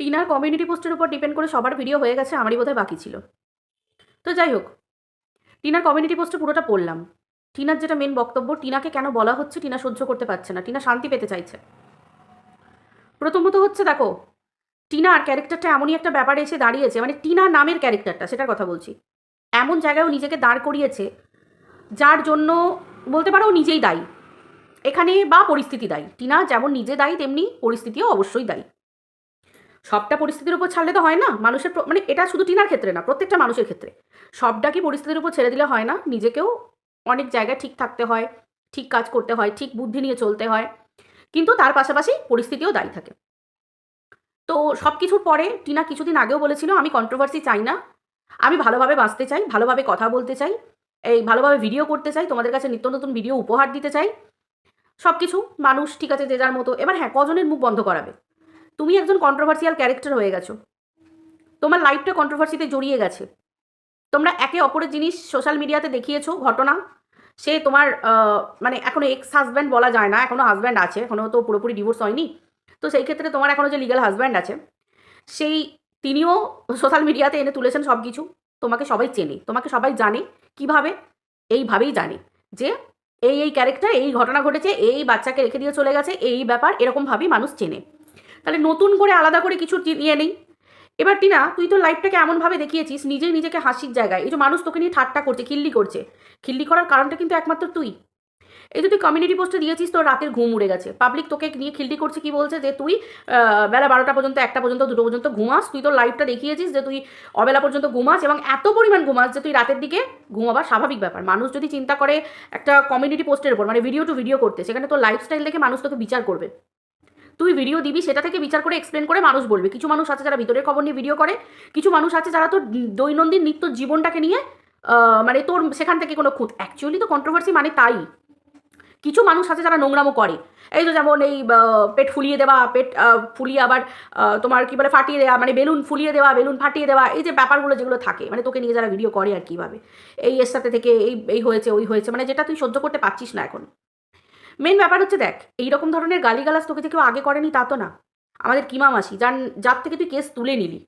টিনার কমিউনিটি পোস্টের উপর ডিপেন্ড করে সবার ভিডিও হয়ে গেছে, আমারই বোধহয় বাকি ছিল। তো যাই হোক, টিনার কমিউনিটি পোস্টে পুরোটা পড়লাম। টিনার যেটা মেন বক্তব্য, টিনাকে কেন বলা হচ্ছে টিনা সহ্য করতে পারছে না, টিনা শান্তি পেতে চাইছে। প্রথমত হচ্ছে দেখো টিনার ক্যারেক্টারটা এমনই একটা ব্যাপারে এসে দাঁড়িয়েছে মানে টিনা নামের ক্যারেক্টারটা, সেটার কথা বলছি। এমন জায়গায় ও নিজেকে দাঁড় করিয়েছে, যার জন্য বলতে পারো নিজেই দায়ী। এখানে বা পরিস্থিতি দায়ী। টিনা যেমন নিজে দায়ী, তেমনি পরিস্থিতিও অবশ্যই দায়ী। সবটা পরিস্থিতির উপর ছাড়লে তো হয় না। মানুষের মানে এটা শুধু টিনার ক্ষেত্রে না, প্রত্যেকটা মানুষের ক্ষেত্রে। সবটা কি পরিস্থিতির উপর ছেড়ে দিলে হয় না? নিজেকেও অনেক জায়গায় ঠিক থাকতে হয়, ঠিক কাজ করতে হয়, ঠিক বুদ্ধি নিয়ে চলতে হয়। কিন্তু তার পাশাপাশি পরিস্থিতিও দায়ী থাকে। তো সব কিছুর পরে টিনা কিছুদিন আগেও বলেছিল, আমি কন্ট্রোভার্সি চাই না। আমি ভালোভাবে বাঁচতে চাই, ভালোভাবে কথা বলতে চাই, এই ভালোভাবে ভিডিও করতে চাই, তোমাদের কাছে নিত্য নতুন ভিডিও উপহার দিতে চাই। সব কিছু মানুষ ঠিক আছে যে যার মতো। এবার হ্যাঁ কজনের মুখ বন্ধ করাবে? তুমি একজন কন্ট্রোভার্সিয়াল ক্যারেক্টার হয়ে গেছো। তোমার লাইফটা কন্ট্রোভার্সিতে জড়িয়ে গেছে। তোমরা একে অপরের জিনিস সোশ্যাল মিডিয়াতে দেখিয়েছো, ঘটনা। সে তোমার মানে এখনও এক্স হাজব্যান্ড বলা যায় না, এখনও হাজব্যান্ড আছে এখনও তো পুরোপুরি ডিভোর্স হয়নি। তো সেই ক্ষেত্রে তোমার এখনও যে লিগাল হাজব্যান্ড আছে, সেই তিনিও সোশ্যাল মিডিয়াতে এনে তুলেছেন সব কিছু তোমাকে সবাই চেনে, তোমাকে সবাই জানে। কীভাবে? এইভাবেই জানে যে এই এই ক্যারেক্টার এই ঘটনা ঘটেছে, এই বাচ্চাকে রেখে দিয়ে চলে গেছে, এই ব্যাপার, এরকমভাবেই মানুষ চেনে। তাহলে নতুন করে আলাদা করে কিছু নিয়ে নেই। এবার টিনা, তুই তো লাইফটাকে এমনভাবে দেখিয়েছিস, নিজেই নিজেকে হাসির জায়গায়। এই যে মানুষ তোকে নিয়ে ঠাট্টা করছে, খিল্লি করছে। খিল্লি করার কারণটা কিন্তু একমাত্র তুই। এই যে তুই কমিউনিটি পোস্টে দিয়েছিস, তোর রাতের ঘুম উড়ে গেছে। পাবলিক তোকে নিয়ে খিল্লি করছে কি বলছে যে, তুই বেলা বারোটা পর্যন্ত, একটা পর্যন্ত, দুটো পর্যন্ত ঘুমাস। তুই তোর লাইফটা দেখিয়েছিস যে, তুই অবেলা পর্যন্ত ঘুমাস এবং এত পরিমাণ ঘুমাস যে, তুই রাতের দিকে ঘুমাবার স্বাভাবিক ব্যাপার। মানুষ যদি চিন্তা করে একটা কমিউনিটি পোস্টের উপর মানে ভিডিও টু ভিডিও করতে, সেখানে তোর লাইফস্টাইল দেখে মানুষ তোকে বিচার করবে। তুই ভিডিও দিবি, সেটা থেকে বিচার করে এক্সপ্লেন করে মানুষ বলবে। কিছু মানুষ আছে যারা ভিতরের খবর নিয়ে ভিডিও করে, কিছু মানুষ আছে যারা তোর দৈনন্দিন নিত্য জীবনটাকে নিয়ে মানে তোর সেখান থেকে কোনো খুঁত। অ্যাকচুয়ালি তো কন্ট্রোভার্সি মানে তাই। কিছু মানুষ আছে যারা নোংরামো করে। এই তো যেমন এই পেট ফুলিয়ে দেওয়া, পেট ফুলিয়ে আবার তোমার কি বলে ফাটিয়ে দেওয়া মানে বেলুন ফুলিয়ে দেওয়া, বেলুন ফাটিয়ে দেওয়া, এই যে ব্যাপারগুলো যেগুলো থাকে মানে তোকে নিয়ে যারা ভিডিও করে আর কীভাবে এই এর সাথে থেকে এই এই হয়েছে, ওই হয়েছে মানে যেটা তুই সহ্য করতে পারছিস না এখন। মেন ব্যাপার হচ্ছে দেখ এই রকম ধরনের গালিগালাজ তোকে যে কেউ আগে করেনি তা তো না। আমাদের কিমা মাসি, যার যার থেকে তুই কেস তুলে নিলি।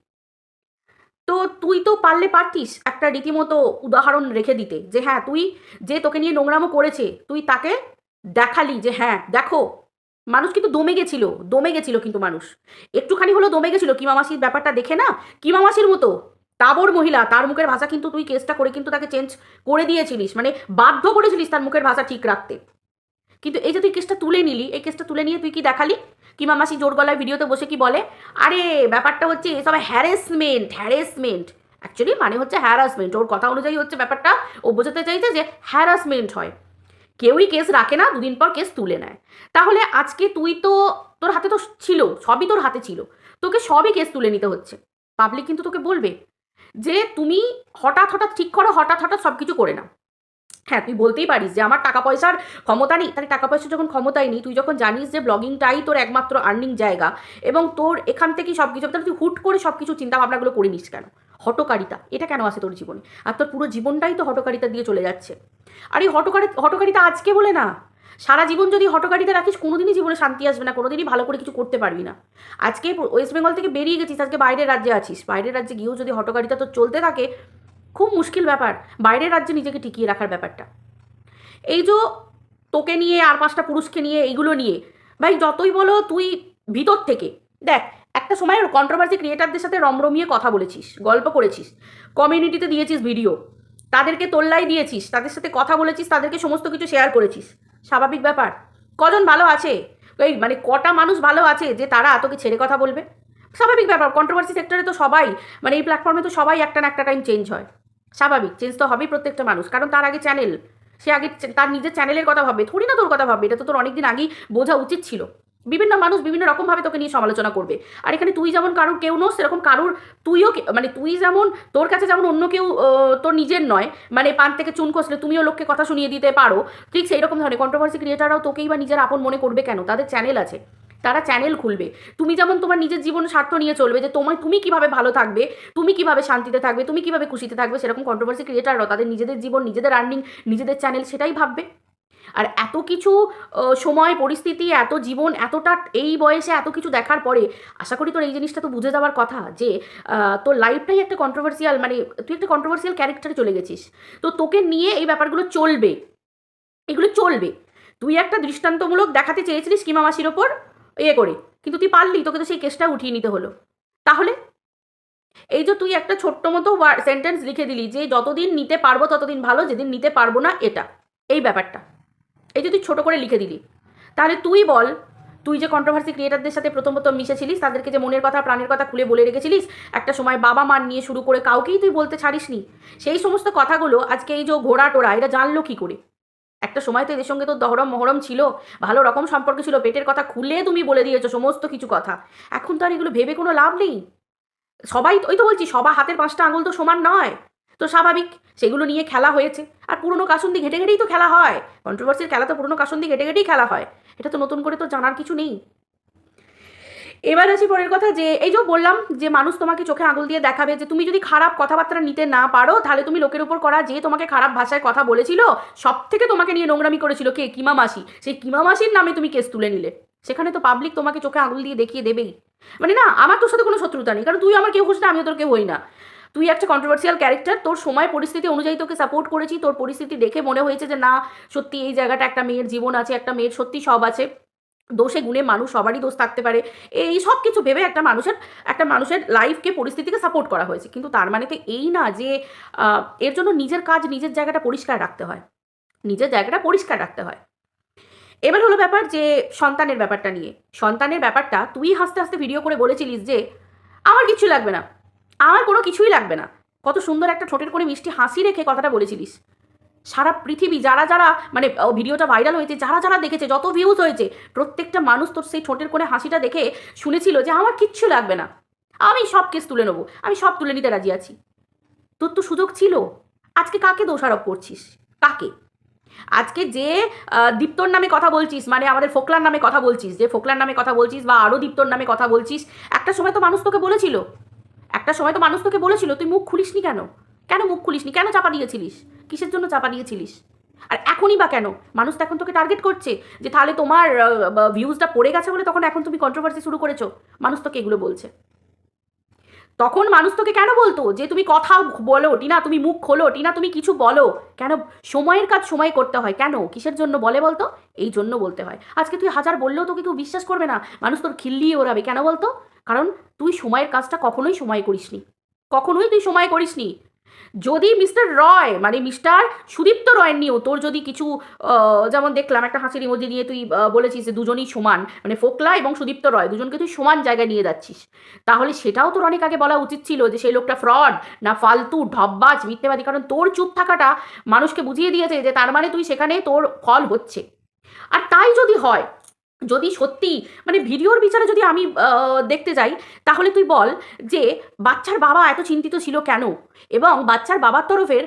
তো তুই তো পারলে পারতিস একটা রীতিমতো উদাহরণ রেখে দিতে যে হ্যাঁ তুই যে তোকে নিয়ে নোংরামো করেছে, তুই তাকে দেখালি যে হ্যাঁ দেখো, মানুষ কিন্তু দমে গেছিল দমে গেছিল কিন্তু মানুষ। একটুখানি হলো দমে গেছিল কিমা মাসির ব্যাপারটা দেখে না? কিমা মাসির মতো, তাবর মহিলা, তার মুখের ভাষা কিন্তু তুই কেসটা করে কিন্তু তাকে চেঞ্জ করে দিয়েছিলিস। মানে বাধ্য করেছিলিস তার মুখের ভাষা ঠিক রাখতে। কিন্তু এই যে তুই কেসটা তুলে নিলি, এই কেসটা তুলে নিয়ে তুই কি দেখালি? কিমা মাসি জোর গলায় ভিডিওতে বসে কি বলে? আরে, ব্যাপারটা হচ্ছে এসব হ্যারাসমেন্ট হ্যারেসমেন্ট অ্যাকচুয়ালি মানে হচ্ছে হ্যারাসমেন্ট ওর কথা অনুযায়ী হচ্ছে ব্যাপারটা। ও বোঝাতে চাইছে যে হ্যারাসমেন্ট হয়। কেউই কেস রাখে না, দুদিন পর কেস তুলে নেয়। তাহলে আজকে তুই তো তোর হাতে তো ছিল, সবই তোর হাতে ছিল। তোকে সবই কেস তুলে নিতে হচ্ছে। পাবলিক কিন্তু তোকে বলবে যে তুমি হঠাৎ হঠাৎ ঠিক করো, হঠাৎ হঠাৎ সব কিছু করে নাও। হ্যাঁ তুই বলতেই পারিস যে আমার টাকা পয়সার ক্ষমতা নেই। তাহলে টাকা পয়সা যখন ক্ষমতাই নেই, তুই যখন জানিস যে ব্লগিংটাই তোর একমাত্র আর্নিং জায়গা এবং তোর এখান থেকেই সব কিছু তাহলে তুই হুট করে সব কিছু চিন্তাভাবনাগুলো করে নিস কেন? হটকারিতা এটা কেন আসে তোর জীবনে? আর তোর পুরো জীবনটাই তো হটকারিতা দিয়ে চলে যাচ্ছে। আর এই হটকারি হটকারিতা আজকে বলে না। সারা জীবন যদি হটকারিতা রাখিস, কোনোদিনই জীবনে শান্তি আসবে না, কোনোদিনই ভালো করে কিছু করতে পারবি না। আজকে ওয়েস্ট বেঙ্গল থেকে বেরিয়ে গেছিস, আজকে বাইরের রাজ্যে আছিস। বাইরের রাজ্যে গিয়েও যদি হটকারিতা তোর চলতে থাকে খুব মুশকিল ব্যাপার। বাইরের রাজ্যে নিজেকে টিকিয়ে রাখার ব্যাপারটা। এই যে তোকে নিয়ে, আর পাঁচটা পুরুষকে নিয়ে, এইগুলো নিয়ে, ভাই যতই বলো তুই ভিতর থেকে, দেখ, একটা সময় কন্ট্রোভার্সি ক্রিয়েটারদের সাথে রমরমিয়ে কথা বলেছিস, গল্প করেছিস কমিউনিটিতে দিয়েছিস ভিডিও তাদেরকে তোল্লাই দিয়েছিস, তাদের সাথে কথা বলেছিস, তাদেরকে সমস্ত কিছু শেয়ার করেছিস। স্বাভাবিক ব্যাপার। কজন ভালো আছে? এই মানে কটা মানুষ ভালো আছে যে তারা তোকে ছেড়ে কথা বলবে? স্বাভাবিক ব্যাপার। কন্ট্রোভার্সি সেক্টরে তো সবাই মানে এই প্ল্যাটফর্মে তো সবাই একটা না একটা টাইম চেঞ্জ হয়। স্বাভাবিক চেঞ্জ তো হবেই প্রত্যেকটা মানুষ। কারণ তার আগে চ্যানেল সে আগে তার নিজের চ্যানেলের কথা ভাববে, থোড়ি না তোর কথা ভাববে, এটা তো তোর অনেকদিন আগেই বোঝা উচিত ছিল। বিভিন্ন মানুষ বিভিন্ন রকমভাবে তোকে নিয়ে সমালোচনা করবে। আর এখানে তুই যেমন কারোর কেউ নোস, সেরকম কারুর, তুইও মানে তুই যেমন, তোর কাছে যেমন অন্য কেউ তোর নিজের নয় মানে পান থেকে চুন খসলে তুমিও লোককে কথা শুনিয়ে দিতে পারো, ঠিক সেই রকম ধরনের কন্ট্রোভার্সি ক্রিয়েটাররাও তোকেই বা নিজের আপন মনে করবে কেন? তাদের চ্যানেল আছে। তারা চ্যানেল খুলবে। তুমি যেমন তোমার নিজের জীবন স্বার্থ নিয়ে চলবে যে তোমায় তুমি কীভাবে ভালো থাকবে, তুমি কীভাবে শান্তিতে থাকবে, তুমি কীভাবে খুশিতে থাকবে, সেরকম কন্ট্রোভার্সি ক্রিয়েটাররাও তাদের নিজেদের জীবন, নিজেদের আর্নিং নিজেদের চ্যানেল সেটাই ভাববে। আর এত কিছু সময়, পরিস্থিতি, এত জীবন, এতটা এই বয়সে এত কিছু দেখার পরে, আশা করি তোর এই জিনিসটা তো বুঝে যাওয়ার কথা যে তোর লাইফটাই একটা কন্ট্রোভার্সিয়াল মানে তুই একটা কন্ট্রোভার্সিয়াল ক্যারেক্টারে চলে গেছিস। তো তোকে নিয়ে এই ব্যাপারগুলো চলবে। এগুলো চলবে। তুই একটা দৃষ্টান্তমূলক দেখাতে চেয়েছিলিস কিমা মাসির ওপর? ইয়ে করে। কিন্তু তুই পারলি, তোকে তো সেই কেসটা উঠিয়ে নিতে হলো। তাহলে? এই যে তুই একটা ছোট্ট মতো সেন্টেন্স লিখে দিলি যে যতদিন নিতে পারব ততদিন ভালো, যেদিন নিতে পারব না এটা। এই ব্যাপারটা। এই যে তুই ছোট করে লিখে দিলি। তাহলে তুই বল, তুই যে কন্ট্রোভার্সি ক্রিয়েটারদের সাথে প্রথম প্রথম মিশেছিলিস, তাদেরকে যে মনের কথা, প্রাণের কথা খুলে বলে রেখেছিলিস, একটা সময় বাবা মার নিয়ে শুরু করে কাউকেই তুই বলতে ছাড়িসনি। সেই সমস্ত কথাগুলো আজকে এই যে ঘোড়া টোড়া এটা জানলো কী করে? একটা সময় তো এদের সঙ্গে তো দহরম মহরম ছিল, ভালো রকম সম্পর্ক ছিল, পেটের কথা খুলে তুমি বলে দিয়েছ সমস্ত কিছু কথা। এখন তো আর এগুলো ভেবে কোনো লাভ নেই। সবাই ওই তো বলছি, সবার হাতের পাঁচটা আঙুল তো সমান নয়। তো স্বাভাবিক, সেগুলো নিয়ে খেলা হয়েছে। আর পুরনো কাসুন্দি ঘেটে ঘেটেই তো খেলা হয়। কন্ট্রোভার্সির খেলা তো পুরনো কাসুন্দি ঘেটে ঘেটেই খেলা হয়। এটা তো নতুন করে তো জানার কিছু নেই। এবার আছে পরের কথা যে, এই যে বললাম যে মানুষ তোমাকে চোখে আঙুল দিয়ে দেখাবে, যে তুমি যদি খারাপ কথাবার্তা নিতে না পারো, তাহলে তুমি লোকের উপর করা যে তোমাকে খারাপ ভাষায় কথা বলেছিল সব থেকে তোমাকে নিয়ে নোংরামি করেছিল কে? কিমা মাসি। সেই কিমা মাসির নামে তুমি কেস তুলে নিলে। সেখানে তো পাবলিক তোমাকে চোখে আঙুল দিয়ে দেখিয়ে দেবেই। মানে না, আমার তোর সাথে কোনো শত্রুতা নেই, কারণ তুই আমার কেউ হোস না, আমিও তোর কেউ হই না। তুই একটা কন্ট্রোভার্সিয়াল ক্যারেক্টার তোর সময়, পরিস্থিতি অনুযায়ী তোকে সাপোর্ট করেছি, তোর পরিস্থিতি দেখে মনে হয়েছে যে না, সত্যি এই জায়গাটা একটা মেয়ের জীবন আছে, একটা মেয়ের সত্যি সব আছে। দোষে গুণে মানুষ সবারই দোষ থাকতে পারে। এই সব কিছু ভেবে একটা মানুষের একটা মানুষের লাইফকে পরিস্থিতিকে সাপোর্ট করা হয়েছে। কিন্তু তার মানে তো এই না যে এর জন্য নিজের কাজ, নিজের জায়গাটা পরিষ্কার রাখতে হয়। নিজের জায়গাটা পরিষ্কার রাখতে হয়। এবার হলো ব্যাপার যে, সন্তানের ব্যাপারটা নিয়ে। সন্তানের ব্যাপারটা তুই হাসতে হাসতে ভিডিও করে বলেছিলিস যে, আমার কিছু লাগবে না। আমার কোনো কিছুই লাগবে না। কত সুন্দর একটা ঠোঁটের করে মিষ্টি হাসি রেখে কথাটা বলেছিলিস। সারা পৃথিবী, যারা যারা মানে ভিডিওটা ভাইরাল হয়েছে, যারা যারা দেখেছে, যত ভিউজ হয়েছে, প্রত্যেকটা মানুষ তোর সেই ঠোঁটের কোণে হাসিটা দেখে শুনেছিল যে আমার কিচ্ছু লাগবে না। আমি সব কেস তুলে নেব, আমি সব তুলে নিতে রাজি আছি। তোর তো সুযোগ ছিল। আজকে কাকে দোষারোপ করছিস? কাকে? আজকে যে দীপ্তর নামে কথা বলছিস মানে আমাদের ফোকলার নামে কথা বলছিস, যে ফোকলার নামে কথা বলছিস বা আরও দীপ্তর নামে কথা বলছিস, একটা সময় তো মানুষ তোকে বলেছিল। একটা সময় তো মানুষ তোকে বলেছিল, তুই মুখ খুলিসনি কেন? কেন মুখ খুলিসনি? কেন চাপা দিয়েছিলিস? কিসের জন্য চাপা দিয়েছিলিস? আর এখনই বা কেন? মানুষ এখন তোকে টার্গেট করছে যে তাহলে তোমার ভিউজটা পড়ে গেছে বলে তখন এখন তুমি কন্ট্রোভার্সি শুরু করেছ। মানুষ তোকে এগুলো বলছে। তখন মানুষ তোকে কেন বলতো? যে তুমি কথা বলো, টিনা তুমি মুখ খোলো, টিনা তুমি কিছু বলো। কেন সময়ের কাজ সময় করতে হয়? কেন? কিসের জন্য বলে বলতো? এই জন্য বলতে হয়। আজকে তুই হাজার বললেও তোকে কেউ বিশ্বাস করবে না। মানুষ তোর খিল্লিয়ে ওড়াবে। কেন বলতো? কারণ তুই সময়ের কাজটা কখনোই সময় করিসনি। কখনোই তুই সময় করিসনি। যদি মিস্টার রয় মানে মিস্টার সুদীপ্ত রয়ের নিয়েও তোর যদি কিছু যেমন দেখলাম একটা হাসির ইমোজি নিয়ে তুই বলেছিস যে দুজনই সমান মানে ফোকলা এবং সুদীপ্ত রয় দুজনকে তুই সমান জায়গায় নিয়ে যাচ্ছিস, তাহলে সেটাও তোর অনেক আগে বলা উচিত ছিল যে সেই লোকটা ফ্রড না ফালতু, ঢব্বাজ, মিথ্যেবাদী, কারণ তোর চুপ থাকাটা মানুষকে বুঝিয়ে দিয়েছে যে তার মানে তুই সেখানে তোর ফল হচ্ছে। আর তাই যদি হয়, যদি সত্যি মানে ভিডিওর বিচারে যদি আমি দেখতে যাই, তাহলে তুই বল যে বাচ্চার বাবা এত চিন্তিত ছিল কেন? এবং বাচ্চার বাবার তরফের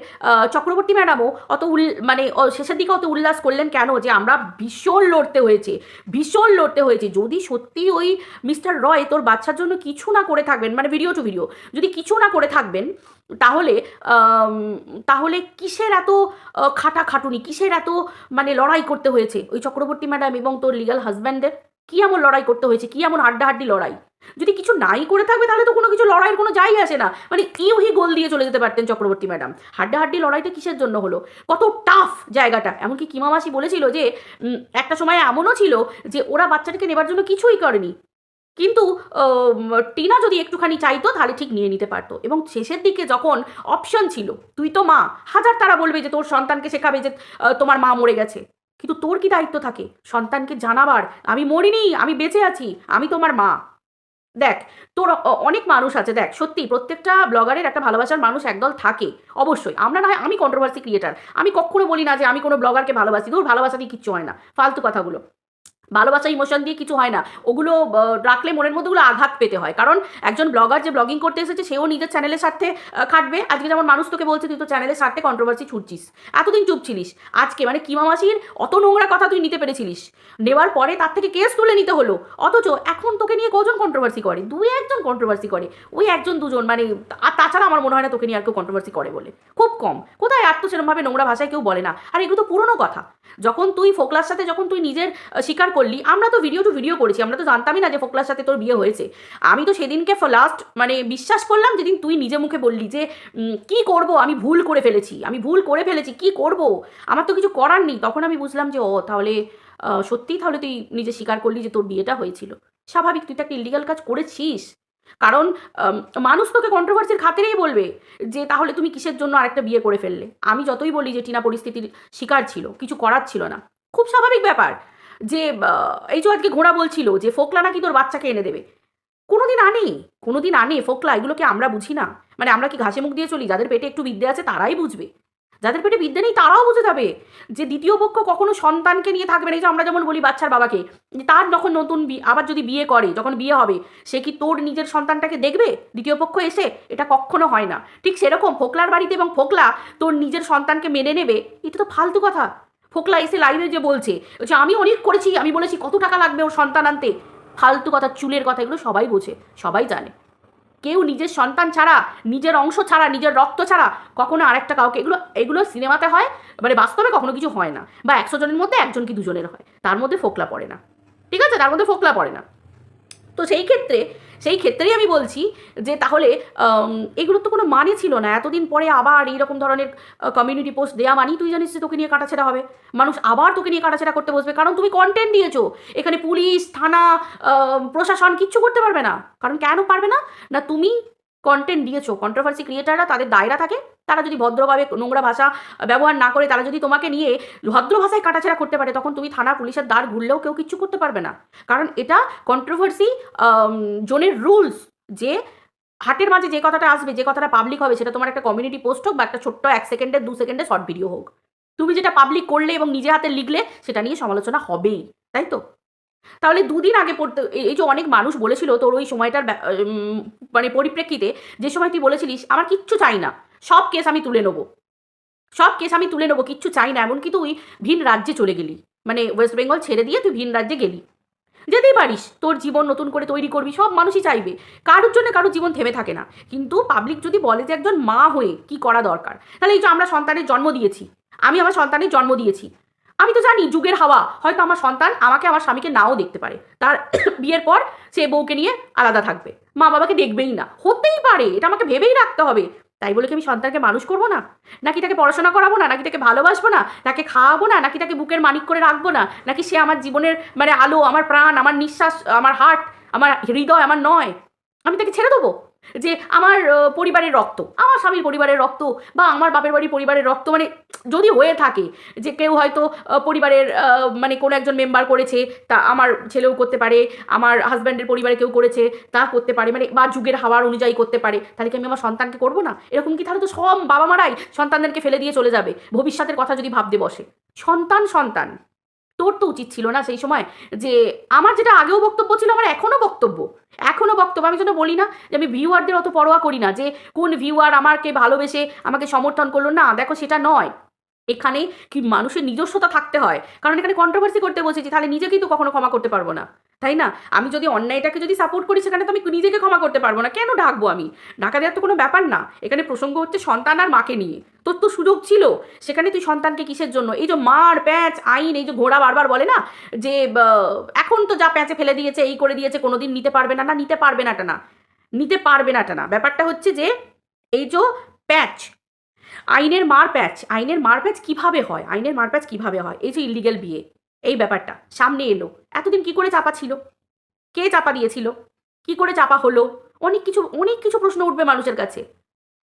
চক্রবর্তী ম্যাডামও অত উল মানে শেষের দিকে অত উল্লাস করলেন কেন যে আমরা ভীষণ লড়তে হয়েছে, ভীষণ লড়তে হয়েছে। যদি সত্যি ওই মিস্টার রয় তোর বাচ্চার জন্য কিছু না করে থাকবেন মানে ভিডিও টু ভিডিও যদি কিছু না করে থাকবেন, তাহলে তাহলে কিসের এত খাটাখাটুনি, কিসের এত মানে লড়াই করতে হয়েছে? ওই চক্রবর্তী ম্যাডাম এবং তোর লিগাল হাজব্যান্ডের কী এমন লড়াই করতে হয়েছে? কি এমন হাড্ডাহাড্ডি লড়াই? যদি কিছু নাই করে থাকবে, তাহলে তো কোনো কিছু লড়াইয়ের কোনো জায়গা আসে না। মানে ইউহি গোল দিয়ে চলে যেতে পারতেন চক্রবর্তী ম্যাডাম। হাড্ডাহাড্ডি লড়াইটা কিসের জন্য হলো? কত টাফ জায়গাটা। এমনকি কিমা মাসি বলেছিল যে একটা সময় এমনও ছিল যে, ওরা বাচ্চাটাকে নেবার জন্য কিছুই করেনি। কিন্তু টিনা যদি একটুখানি চাইতো, তাহলে ঠিক নিয়ে নিতে পারতো। এবং শেষের দিকে যখন অপশন ছিল, তুই তো মা, হাজার তারা বলবে যে তোর সন্তানকে শেখাবে যে তোমার মা মরে গেছে। কিন্তু তোর কি দায়িত্ব থাকে? সন্তানকে জানাবার, আমি মরিনি, আমি বেঁচে আছি, আমি তোমার মা। দেখ, তোর অনেক মানুষ আছে, দেখ, সত্যি প্রত্যেকটা ব্লগারের একটা ভালোবাসার মানুষ একদল থাকে, অবশ্যই। আমরা না হয় আমি কন্ট্রোভার্সি ক্রিয়েটার আমি কখনো বলি না যে আমি কোনো ব্লগারকে ভালোবাসি তোর ভালোবাসা দিয়ে কিচ্ছু হয় না, ফালতু কথাগুলো। ভালোবাসা ইমোশন দিয়ে কিছু হয় না। ওগুলো রাখলে মনের মধ্যে ওগুলো আঘাত পেতে হয়। কারণ একজন ব্লগার যে ব্লগিং করতে এসেছে, সেও নিজের চ্যানেলের সাথে খাটবে। আজকে যেমন মানুষ তোকে বলছে, তুই তো চ্যানেলের সাথে কন্ট্রোভার্সি ছুটছিস। এতদিন চুপ ছিলিস। আজকে মানে কিমা মাসির অত নোংরা কথা তুই নিতে পেরেছিলিস। নেওয়ার পরে তার থেকে কেস তুলে নিতে হলো। অথচ এখন তোকে নিয়ে কজন কন্ট্রোভার্সি করে? দুই একজন কন্ট্রোভার্সি করে। ওই একজন দুজন মানে আর তাছাড়া আমার মনে হয় না তোকে নিয়ে আর কেউ কন্ট্রোভার্সি করে বলে। খুব কম। কোথায় আর তো সেরকমভাবে নোংরা ভাষায় কেউ বলে না। আর এগুলো তো পুরনো কথা। যখন তুই ফোকলার সাথে যখন তুই নিজের স্বীকার করলি, আমরা তো ভিডিও টু ভিডিও করেছি, আমরা তো জানতামই না যে ফোকলার সাথে তোর বিয়ে হয়েছে। আমি তো সেদিনকে লাস্ট মানে বিশ্বাস করলাম যেদিন তুই নিজে মুখে বললি যে কি করব, আমি ভুল করে ফেলেছি, আমি ভুল করে ফেলেছি, কি করব? আমার তো কিছু করার নেই। তখন আমি বুঝলাম যে, ও, তাহলে সত্যিই তাহলে তুই নিজে স্বীকার করলি যে তোর বিয়েটা হয়েছিল। স্বাভাবিক, তুই তো একটা ইলিগাল কাজ করেছিস। কারণ মানুষ তোকে কন্ট্রোভার্সির খাতিরেই বলবে যে তাহলে তুমি কিসের জন্য আরেকটা বিয়ে করে ফেললে। আমি যতই বলি যে টিনা পরিস্থিতির শিকার ছিল, কিছু করার ছিল না। খুব স্বাভাবিক ব্যাপার যে এই যে আজকে ঘোড়া বলছিল যে, ফোকলা নাকি তোর বাচ্চাকে এনে দেবে? কোনোদিন আনে কোনোদিন আনে, ফোকলা, এগুলোকে আমরা বুঝি না। মানে আমরা কি ঘাসে মুখ দিয়ে চলি? যাদের পেটে একটু বিদ্যে আছে, তারাই বুঝবে। যাদের পেটে বিদ্যে নেই, তারাও বুঝে যাবে যে দ্বিতীয় পক্ষ কখনো সন্তানকে নিয়ে থাকবে না। এই যে আমরা যেমন বলি বাচ্চার বাবাকে তার যখন নতুন আবার যদি বিয়ে করে, যখন বিয়ে হবে, সে কি তোর নিজের সন্তানটাকে দেখবে? দ্বিতীয় পক্ষ এসে এটা কখনো হয় না। ঠিক সেরকম ফোকলার বাড়িতে এবং ফোকলা তোর নিজের সন্তানকে মেনে নেবে, এটা তো ফালতু কথা। ফোকলা এসে লাইভে যে বলছে, যে আমি অনেক করেছি, আমি বলেছি, কত টাকা লাগবে ওর সন্তান আনতে? ফালতু কথা, চুলের কথা, এগুলো সবাই বোঝে, সবাই জানে। কেউ নিজের সন্তান ছাড়া, নিজের অংশ ছাড়া, নিজের রক্ত ছাড়া কখনো আরেকটা কাউকে, এগুলো এগুলো সিনেমাতে হয় মানে বাস্তবে কখনো কিছু হয় না। বা একশো জনের মধ্যে একজন কি দুজনের হয়, তার মধ্যে ফোকলা পড়ে না। ঠিক আছে? তার মধ্যে ফোকলা পড়ে না। তো সেই ক্ষেত্রে, সেই ক্ষেত্রেই আমি বলছি যে তাহলে এগুলোর তো কোনো মানে ছিল না। এতদিন পরে আবার এইরকম ধরনের কমিউনিটি পোস্ট দেওয়া মানেই তুই জানিস যে তোকে নিয়ে কাটাছেড়া হবে। মানুষ আবার তোকে নিয়ে কাটাছেড়া করতে বসবে। কারণ তুমি কন্টেন্ট দিয়েছ। এখানে পুলিশ, থানা প্রশাসন কিচ্ছু করতে পারবে না। কারণ কেন পারবে না? না, তুমি কন্টেন্ট দিয়েছ। কন্ট্রোভার্সি ক্রিয়েটাররা তাদের দায়রা থাকে। তারা যদি ভদ্রভাবে নোংরা ভাষা ব্যবহার না করে, তারা যদি তোমাকে নিয়ে ভদ্র ভাষায় কাটাছেড়া করতে পারে, তখন তুমি থানা, পুলিশের দ্বার ঘুরলেও কেউ কিচ্ছু করতে পারবে না। কারণ এটা কন্ট্রোভার্সি জোনের রুলস যে হাটের মাঝে যে কথাটা আসবে, যে কথাটা পাবলিক হবে, সেটা তোমার একটা কমিউনিটি পোস্ট হোক বা একটা ছোট্ট এক সেকেন্ডের, দু সেকেন্ডের শর্ট ভিডিও হোক। তুমি যেটা পাবলিক করলে এবং নিজে হাতে লিখলে, সেটা নিয়ে সমালোচনা হবেই, তাই তো? তাহলে দুদিন আগে পড়তে এই- যে অনেক মানুষ বলেছিল তোর ওই সময়টার মানে পরিপ্রেক্ষিতে, যে সময় তুই বলেছিলিস, আমার কিচ্ছু চাই না। সব কেস আমি তুলে নেব। সব কেস আমি তুলে নেব, কিচ্ছু চাই না, এমনকি তুই ভিন রাজ্যে চলে গেলি। মানে ওয়েস্ট বেঙ্গল ছেড়ে দিয়ে তুই ভিন রাজ্যে গেলি। যেতেই পারিস, তোর জীবন নতুন করে তৈরি করবি, সব মানুষই চাইবে। কারোর জন্য কারোর জীবন থেমে থাকে না। কিন্তু পাবলিক যদি বলে যে একজন মা হয়ে কি করা দরকার? তাহলে এই যে আমরা সন্তানের জন্ম দিয়েছি, আমি আমার সন্তানের জন্ম দিয়েছি। আমি তো জানি যুগের হাওয়া, হয়তো আমার সন্তান আমাকে আমার স্বামীকে নাও দেখতে পারে। তার বিয়ের পর সে বউকে নিয়ে আলাদা থাকবে। মা বাবাকে দেখবেই না। হতেই পারে, এটা আমাকে ভেবেই রাখতে হবে। তাই বলে কি আমি সন্তানকে মানুষ করব না? নাকি তাকে পড়াশোনা করাবো না? নাকি তাকে ভালোবাসবো না? তাকে খাওয়াবো না? নাকি তাকে বুকের মানিক করে রাখব না? নাকি সে আমার জীবনের মানে আলো, আমার প্রাণ, আমার নিঃশ্বাস, আমার হার্ট আমার হৃদয়, আমার নয়? আমি তাকে ছেড়ে দেবো? যে আমার পরিবারের রক্ত, আমার স্বামীর পরিবারের রক্ত বা আমার বাপের বাড়ির পরিবারের রক্ত মানে যদি হয়ে থাকে যে কেউ হয়তো পরিবারের মানে কোনো একজন মেম্বার করেছে, তা আমার ছেলেও করতে পারে, আমার হাজব্যান্ডের পরিবারে কেউ করেছে, তা করতে পারে মানে বা যুগের হাওয়ার অনুযায়ী করতে পারে, তাহলে কি আমি আমার সন্তানকে করব না? এরকম কি? তাহলে তো সব বাবা মারাই সন্তানদেরকে ফেলে দিয়ে চলে যাবে। ভবিষ্যতের কথা যদি ভাবতে বসে। সন্তান সন্তান। তোর তো উচিত ছিল না সেই সময় যে আমার যেটা আগেও বক্তব্য ছিল, আমার এখনও বক্তব্য। এখনও বক্তব্য। আমি যেটা বলি না যে আমি ভিউয়ারদের অত পরোয়া করি না যে কোন ভিউয়ার আমাকে ভালোবেসে আমাকে সমর্থন করল। না, দেখো সেটা নয়। এখানে কি মানুষের নিজস্বতা থাকতে হয়? কারণ এখানে কন্ট্রোভার্সি করতে বসেছি তাহলে নিজেকেই তো কখনো ক্ষমা করতে পারব না। তাই না? আমি যদি অন্যায়টাকে যদি সাপোর্ট করি, সেখানে তো আমি নিজেকে ক্ষমা করতে পারব না। কেন ডাকবো আমি? ডাকা দেওয়ার তো কোনো ব্যাপার না। এখানে প্রসঙ্গ হচ্ছে সন্তান আর মাকে নিয়ে। তোর তো সুযোগ ছিল। সেখানে তুই সন্তানকে কিসের জন্য? এই যে মার, প্যাঁচ, আইন, এই যে ঘোড়া বারবার বলে না যে এখন তো যা প্যাঁচে ফেলে দিয়েছে, এই করে দিয়েছে, কোনোদিন নিতে পারবে না না, নিতে পারবে না নিতে পারবে না ব্যাপারটা হচ্ছে যে, এই যে প্যাচ, আইনের মার প্যাচ, আইনের মার প্যাচ কীভাবে হয়? আইনের মার প্যাচ কীভাবে হয়? এই যে ইলিগেল বিয়ে। এই ব্যাপারটা, সামনে এলো। এতদিন কি করে চাপা ছিল? কে চাপা দিয়েছিল? কি করে চাপা হলো? অনেক কিছু অনেক কিছু প্রশ্ন উঠবে মানুষের কাছে।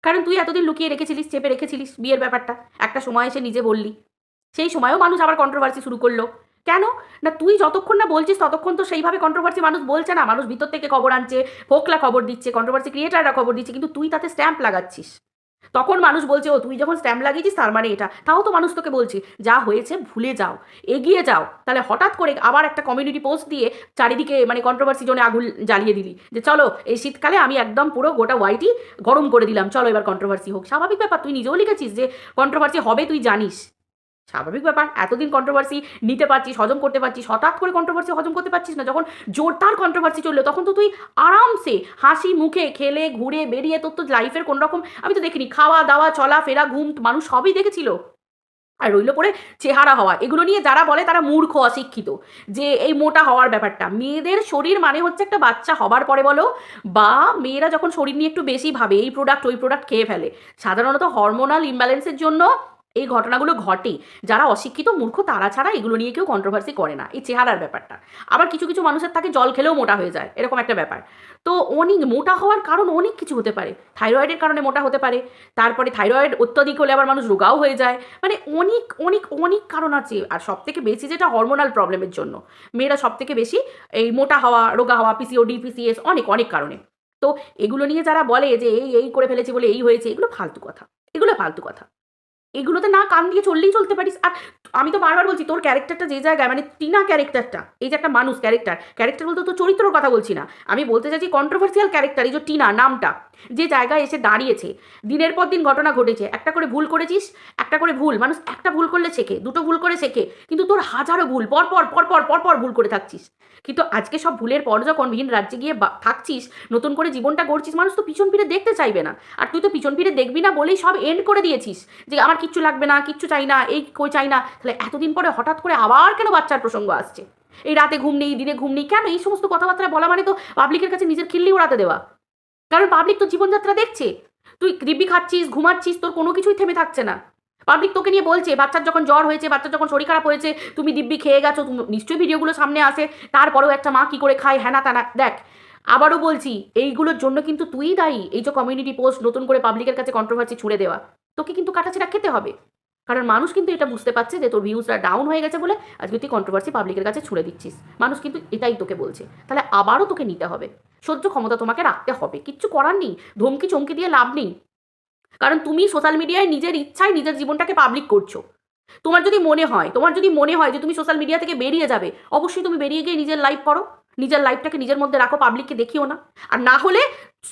কারণ তুই এতদিন লুকিয়ে রেখেছিলিস, চেপে রেখেছিলিস বিয়ের ব্যাপারটা। একটা সময় এসে নিজে বললি। সেই সময়ও মানুষ আবার কন্ট্রোভার্সি শুরু করল। কেন? না, তুই যতক্ষণ না বলছিস, ততক্ষণ তো সেইভাবে কন্ট্রোভার্সি মানুষ বলছে না। মানুষ ভিতর থেকে খবর আনছে ফোকলা খবর দিচ্ছে কন্ট্রোভার্সি ক্রিয়েটাররা খবর দিচ্ছে, কিন্তু তুই তাতে স্ট্যাম্প লাগাচ্ছিস। তখন মানুষ বলছে, ও, তুই যখন স্ট্যাম্প লাগিয়েছিস, তার মানে এটা। তাও তো মানুষ তোকে বলছে, যা হয়েছে, ভুলে যাও, এগিয়ে যাও। তাহলে হঠাৎ করে আবার একটা কমিউনিটি পোস্ট দিয়ে চারিদিকে মানে কন্ট্রোভার্সি জোনে আগুন জ্বালিয়ে দিলি যে, চলো, এই শীতকালে আমি একদম পুরো গোটা ওয়াইটি গরম করে দিলাম। চলো এবার কন্ট্রোভার্সি হোক। স্বাভাবিক ব্যাপার, তুই নিজেও লিখেছিস যে কন্ট্রোভার্সি হবে, তুই জানিস। স্বাভাবিক ব্যাপার, এতদিন কন্ট্রোভার্সি নিতে পারছিস, হজম করতে পারছিস, হঠাৎ করে কন্ট্রোভার্সি হজম করতে পারছিস না, যখন জোরদার কন্ট্রোভার্সি চলল, তখন তো তুই আরামসে হাসি মুখে খেলে, ঘুরে বেরিয়ে তোর তো লাইফের কোনো রকম আমি তো দেখিনি, খাওয়া দাওয়া, চলা ফেরা, ঘুম, মানুষ সবই দেখেছিল। আর রইল পরে চেহারা হওয়া, এগুলো নিয়ে যারা বলে তারা মূর্খ, অশিক্ষিত, যে এই মোটা হওয়ার ব্যাপারটা। মেয়েদের শরীর মানে হচ্ছে একটা বাচ্চা হবার পরে বলো, বা মেয়েরা যখন শরীর নিয়ে একটু বেশি ভাবে, এই প্রোডাক্ট ওই প্রোডাক্ট খেয়ে ফেলে, সাধারণত হরমোনাল ইমব্যালেন্সের জন্য এই ঘটনাগুলো ঘটে। যারা অশিক্ষিত, মূর্খ, তারা ছাড়া এগুলো নিয়ে কেউ কন্ট্রোভার্সি করে না। এই চেহারার ব্যাপারটা। আবার কিছু কিছু মানুষের থাকে, জল খেলেও মোটা হয়ে যায়। এরকম একটা ব্যাপার। তো অনেক মোটা হওয়ার কারণ অনেক কিছু হতে পারে। থাইরয়েডের কারণে মোটা হতে পারে। তারপরে থাইরয়েড অত্যাধিক হলে আবার মানুষ রোগাও হয়ে যায়। মানে অনেক অনেক অনেক কারণ আছে। আর সব থেকে বেশি যেটা হরমোনাল প্রবলেমের জন্য। মেয়েরা সব থেকে বেশি এই মোটা হওয়া, রোগা হওয়া পিসিওডি পিসিএস অনেক অনেক কারণে। তো এগুলো নিয়ে যারা বলে যে এই এই করে ফেলেছি বলে এই হয়েছে, এগুলো ফালতু কথা। এগুলো ফালতু কথা। এগুলোতে না কান দিয়ে চললেই চলতে পারিস। আর আমি তো বারবার বলছি, তোর ক্যারেক্টারটা যে জায়গায় মানে টিনা ক্যারেক্টারটা এই যে একটা মানুষ ক্যারেক্টার ক্যারেক্টার বলতে তো চরিত্রর কথা বলছি না। আমি বলতে চাইছি কন্ট্রোভার্সিয়াল ক্যারেক্টার এই যে টিনা, নামটা, যে জায়গায় এসে দাঁড়িয়েছে, দিনের পর দিন ঘটনা ঘটেছে, একটা করে ভুল করেছিস, একটা করে ভুল, মানুষ একটা ভুল করলে শেখে, দুটো ভুল করে শেখে, কিন্তু তোর হাজারো ভুল, পর পর পর পর পর পর ভুল করে থাকছিস। কিন্তু আজকে সব ভুলের পর যখন ভিন রাজ্যে গিয়ে থাকছিস, নতুন করে জীবনটা গড়ছিস, মানুষ তো পিছন ফিরে দেখতে চাইবে না। আর তুই তো পিছন ফিরে দেখবি না বলেই সব এন্ড করে দিয়েছিস, যে আমার কিচ্ছু লাগবে না, কিচ্ছু চাই না, এই কই চাই না। তাহলে এতদিন পরে হঠাৎ করে আবার কেন বাচ্চার প্রসঙ্গ আসছে? এই রাতে ঘুম নেই, দিনে ঘুম নেই, কেন এই সমস্ত কথাবার্তা বলা মানে তো পাবলিকের কাছে নিজের খিল্লি ওড়াতে দেওয়া। কারণ পাবলিক তো জীবনযাত্রা দেখছে। তুই দিব্যি খাচ্ছিস, ঘুমাচ্ছিস, তোর কোনো কিছুই থেমে থাকছে না। পাবলিক তোকে নিয়ে বলছে, বাচ্চার যখন জ্বর হয়েছে, বাচ্চার যখন শরীর খারাপ হয়েছে, তুমি দিব্যি খেয়ে গেছো, তুমি নিশ্চয়ই ভিডিওগুলো সামনে আসে, তারপরেও একটা মা কি করে খায়, হ্যানা তানা দেখ আবারও বলছি, এইগুলোর জন্য কিন্তু তুই দায়ী। এই যে কমিউনিটি পোস্ট নতুন করে পাবলিকের কাছে কন্ট্রোভার্সি ছুড়ে দেওয়া, তোকে কিন্তু কাটাছেড়া খেতে হবে। কারণ মানুষ কিন্তু এটা বুঝতে পারছে যে তোর ভিউজটা ডাউন হয়ে গেছে বলে আজকে তুই কন্ট্রোভার্সি পাবলিকের কাছে ছুড়ে দিচ্ছিস। মানুষ কিন্তু এটাই তোকে বলছে। তাহলে আবারও তোকে নিতে হবে। সহ্য ক্ষমতা তোমাকে রাখতে হবে। কিচ্ছু করার নেই। ধমকি চমকি দিয়ে লাভ নেই। কারণ তুমি সোশ্যাল মিডিয়ায় নিজের ইচ্ছায় নিজের জীবনটাকে পাবলিক করছ। তোমার যদি মনে হয়, তোমার যদি মনে হয় যে তুমি সোশ্যাল মিডিয়া থেকে বেরিয়ে যাবে, অবশ্যই তুমি বেরিয়ে গিয়ে নিজের লাইভ করো। নিজের লাইফটাকে নিজের মধ্যে রাখো পাবলিককে দেখিও না। আর না হলে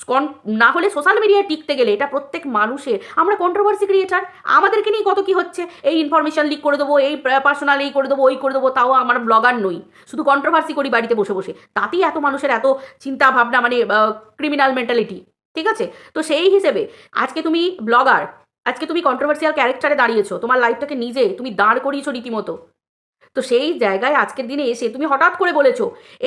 কন- না হলে সোশ্যাল মিডিয়ায় টিকতে গেলে এটা প্রত্যেক মানুষের, আমরা কন্ট্রোভার্সি ক্রিয়েটার আমাদেরকে নিয়ে কত কি হচ্ছে? এই ইনফরমেশন লিক করে দেবো, এই পার্সোনাল এই করে দেবো, ওই করে দেবো, তাও আমার ব্লগার নই। শুধু কন্ট্রোভার্সি করি বাড়িতে বসে বসে। তাতেই এত মানুষের এত চিন্তা ভাবনা মানে ক্রিমিনাল মেন্টালিটি ঠিক আছে? তো সেই হিসেবে আজকে তুমি ব্লগার আজকে তুমি কন্ট্রোভার্সিয়াল ক্যারেক্টারে দাঁড়িয়েছো, তোমার লাইফটাকে নিজে তুমি দাঁড় করিয়েছো রীতিমতো। তো সেই জায়গায় আজকের দিনে এসে তুমি হঠাৎ করে বলেছ,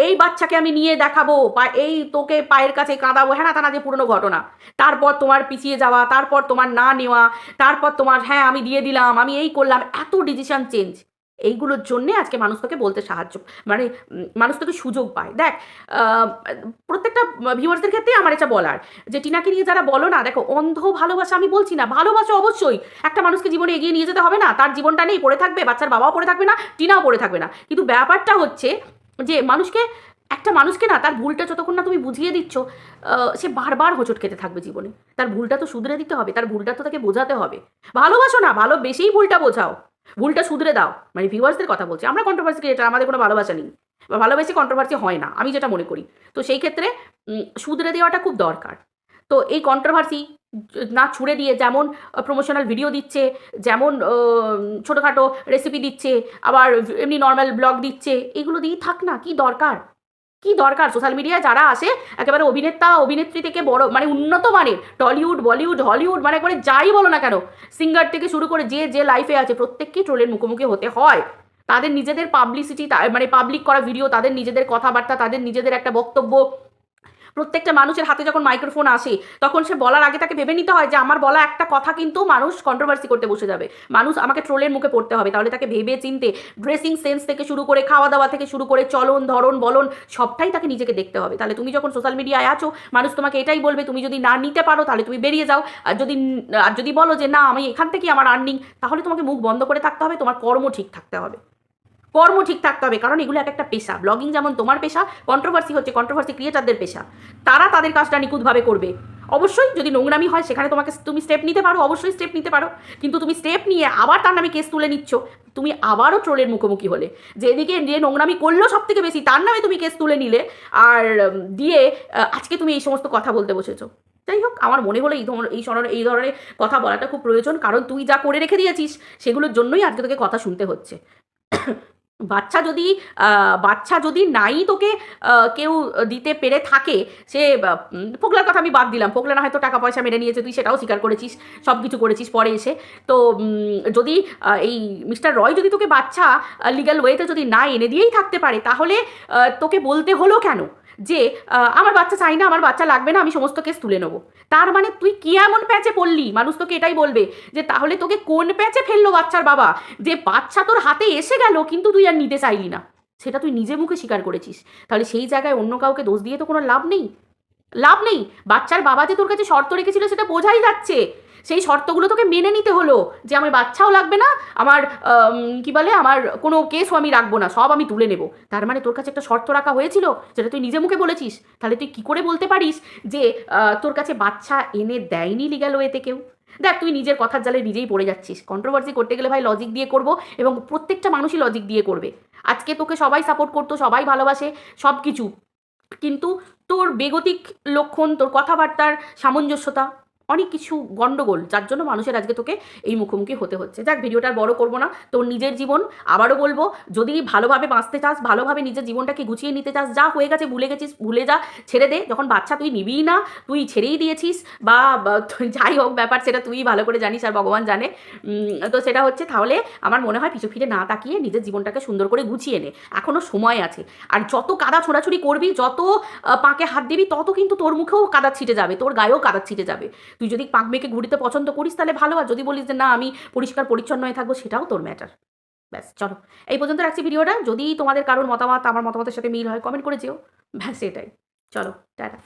এই বাচ্চাকে আমি নিয়ে দেখাবো বা এই তোকে পায়ের কাছে কাঁদাবো। হ্যাঁ না তানা যে পুরনো ঘটনা। তারপর তোমার পিছিয়ে যাওয়া, তারপর তোমার না নেওয়া, তারপর তোমার হ্যাঁ আমি দিয়ে দিলাম, আমি এই করলাম। এত ডিসিশন চেঞ্জ এইগুলোর জন্যে আজকে মানুষ তোকে বলতে সাহায্য মানে মানুষ তোকে সুযোগ পায়। দেখ প্রত্যেকটা ভিউয়ার্সদের ক্ষেত্রে আমার এটা বলার যে, টিনাকে নিয়ে যারা বলো না, দেখো, অন্ধ ভালোবাসা আমি বলছি না, ভালোবাসা অবশ্যই। একটা মানুষকে জীবনে এগিয়ে নিয়ে যেতে হবে না, তার জীবনটা নেই, পড়ে থাকবে, বাচ্চার বাবাও পড়ে থাকবে না, টিনাও পড়ে থাকবে না। কিন্তু ব্যাপারটা হচ্ছে যে, মানুষকে, একটা মানুষকে না, তার ভুলটা যতক্ষণ না তুমি বুঝিয়ে দিচ্ছ সে বারবার হোঁচট খেতে থাকবে জীবনে। তার ভুলটা তো শুধরে দিতে হবে, তার ভুলটা তো তাকে বোঝাতে হবে। ভালোবাসো না ভালো বেশিই ভুলটা বোঝাও। ভুলটা শুধরে দাও। মানে ভিউয়ার্সদের কথা বলছি। আমরা কন্ট্রোভার্সি ক্রিয়েটার আমাদের কোনো ভালোবাসা নেই। বা ভালোবেসে কন্ট্রোভার্সি হয় না, আমি যেটা মনে করি। তো সেই ক্ষেত্রে শুধরে দেওয়াটা খুব দরকার। তো এই কন্ট্রোভার্সি না ছুড়ে দিয়ে যেমন প্রমোশনাল ভিডিও দিচ্ছে, যেমন ছোটোখাটো রেসিপি দিচ্ছে, আবার এমনি নর্মাল ব্লগ দিচ্ছে, এগুলো দিয়েই থাক না, কি দরকার? কি দরকার? সোশ্যাল মিডিয়ায় যারা আসে, একেবারে অভিনেতা, অভিনেত্রী থেকে বড় মানে উন্নত মানের টলিউড বলিউড হলিউড মানে একবারে যাই বলো না কেন সিঙ্গার থেকে শুরু করে যে যে লাইফে আছে প্রত্যেককেই ট্রোলের মুখোমুখি হতে হয়। তাদের নিজেদের পাবলিসিটি মানে পাবলিক করা ভিডিও তাদের নিজেদের কথাবার্তা, তাদের নিজেদের একটা বক্তব্য প্রত্যেকটা মানুষের হাতে যখন মাইক্রোফোন আসে, তখন সে বলার আগে তাকে ভেবে নিতে হয় যে, আমার বলা একটা কথা কিন্তু মানুষ কন্ট্রোভার্সি করতে বসে যাবে। মানুষ আমাকে ট্রোলের মুখে পড়তে হবে। তাহলে তাকে ভেবে চিনতে ড্রেসিং সেন্স থেকে শুরু করে খাওয়া দাওয়া থেকে শুরু করে, চলন, ধরন, বলন, সবটাই তাকে নিজেকে দেখতে হবে। তাহলে তুমি যখন সোশ্যাল মিডিয়ায় আছো, মানুষ তোমাকে এটাই বলবে, তুমি যদি না নিতে পারো, তাহলে তুমি বেরিয়ে যাও। আর যদি আর যদি বলো যে, না, আমি এখান থেকেই আমার আর্নিং তাহলে তোমাকে মুখ বন্ধ করে থাকতে হবে, তোমার কর্ম ঠিক থাকতে হবে। কর্ম ঠিক থাকতে হবে। কারণ এগুলো এক একটা পেশা। ব্লগিং যেমন তোমার পেশা কন্ট্রোভার্সি হচ্ছে কন্ট্রোভার্সি ক্রিয়েটারদের পেশা। তারা তাদের কাজটা নিখুঁতভাবে করবে। অবশ্যই যদি নোংরামি হয়, সেখানে তোমাকে তুমি স্টেপ নিতে পারো, অবশ্যই স্টেপ নিতে পারো। কিন্তু তুমি স্টেপ নিয়ে আবার তার নামে কেস তুলে নিচ্ছ। তুমি আবারও ট্রোলের মুখোমুখি হলে। যেদিকে যে নোংরামি করল সব থেকে বেশি, তার নামে তুমি কেস তুলে নিলে। আর দিয়ে আজকে তুমি এই সমস্ত কথা বলতে বসেছো। যাই হোক, আমার মনে হলো এই ধরনের এই ধরনের এই ধরনের কথা বলাটা খুব প্রয়োজন। কারণ তুই যা করে রেখে দিয়েছিস, সেগুলোর জন্যই আজকে তোকে কথা শুনতে হচ্ছে। বাচ্চা যদি বাচ্চা যদি নাই তোকে কেউ দিতে পেরে থাকে, সে পোগলার কথা আমি বাদ দিলাম। পোকলা না হয়তো টাকা পয়সা মেরে নিয়েছে, তুই সেটাও স্বীকার করেছিস, সব কিছু করেছিস পরে এসে। তো যদি এই মিস্টার রয় যদি তোকে বাচ্চা লিগাল ওয়েতে যদি না এনে দিয়েই থাকতে পারে, তাহলে তোকে বলতে হলো কেন? যে আমার বাচ্চা চাই না, আমার বাচ্চা লাগবে না, আমি সমস্ত কেস তুলে নেব। তার মানে তুই কি এমন প্যাচে পড়লি? মানুষ তোকে এটাই বলবে যে, তাহলে তোকে কোন প্যাচে ফেলল বাচ্চার বাবা? যে, বাচ্চা তোর হাতে এসে গেল, কিন্তু তুই আর নিতে চাইলি না। সেটা তুই নিজে মুখে স্বীকার করেছিস। তাহলে সেই জায়গায় অন্য কাউকে দোষ দিয়ে তো কোনো লাভ নেই। লাভ নেই। বাচ্চার বাবা যে তোর কাছে শর্ত রেখেছিল সেটা বোঝাই যাচ্ছে। সেই শর্তগুলো তোকে মেনে নিতে হলো যে আমার বাচ্চাও লাগবে না আমার আম, কি বলে আমার কোনো কেসও আমি রাখব না সব আমি তুলে নেব। তার মানে তোর কাছে একটা শর্ত রাখা হয়েছিল যেটা তুই নিজে মুখে বলেছিস। তাহলে তুই কি করে বলতে পারিস যে তোর কাছে বাচ্চা এনে দেয়নি লিগ্যাল ওয়েতে কেউ? দেখ তুই নিজের কথার জালে নিজেই পড়ে যাচ্ছিস। কন্ট্রোভার্সি করতে গেলে ভাই লজিক দিয়ে করব এবং প্রত্যেকটা মানুষই লজিক দিয়ে করবে। আজকে তোকে সবাই সাপোর্ট করতো সবাই ভালোবাসে সব কিছু কিন্তু তোর বেগতিক লক্ষণ তোর কথাবার্তার সামঞ্জস্যতা। অনেক কিছু গন্ডগোল, যার জন্য মানুষের আজকে তোকে এই মুখোমুখি হতে হচ্ছে। যাক, ভিডিওটা বড় করব না, তোর নিজের জীবন আবারও বলব, যদি ভালোভাবে বাঁচতে চাস, ভালোভাবে নিজের জীবনটাকে গুছিয়ে নিতে চাস, যা হয়ে গেছে, ভুলে গেছিস, ভুলে যা, ছেড়ে দে, যখন বাচ্চা তুই নিবিই না, তুই ছেড়েই দিয়েছিস, বা যাই হোক ব্যাপার, সেটা তুই ভালো করে জানিস আর ভগবান জানে তো সেটা হচ্ছে তাহলে আমার মনে হয় পিছু ফিরে না তাকিয়ে নিজের জীবনটাকে সুন্দর করে গুছিয়ে নে এখনও সময় আছে। আর যত কাদা ছোড়াছুড়ি করবি, যত পাকে হাত দিবি, তত কিন্তু তোর মুখেও কাদা ছিটে যাবে, তোর গায়েও কাদা ছিটে যাবে। তুই যদি পাঁক মেয়েকে ঘুরিতে পছন্দ করিস তাহলে ভালো আর যদি বলিস যে না, আমি পরিষ্কার পরিচ্ছন্ন হয়ে থাকব, সেটাও তোর ম্যাটার ব্যাস, চলো। এই পর্যন্ত রাখছি ভিডিওটা। যদি তোমাদের কারোর মতামত, আমার মতামতের সাথে মিল হয় কমেন্ট করে যেও। ব্যাস, এটাই। চলো, টাটা।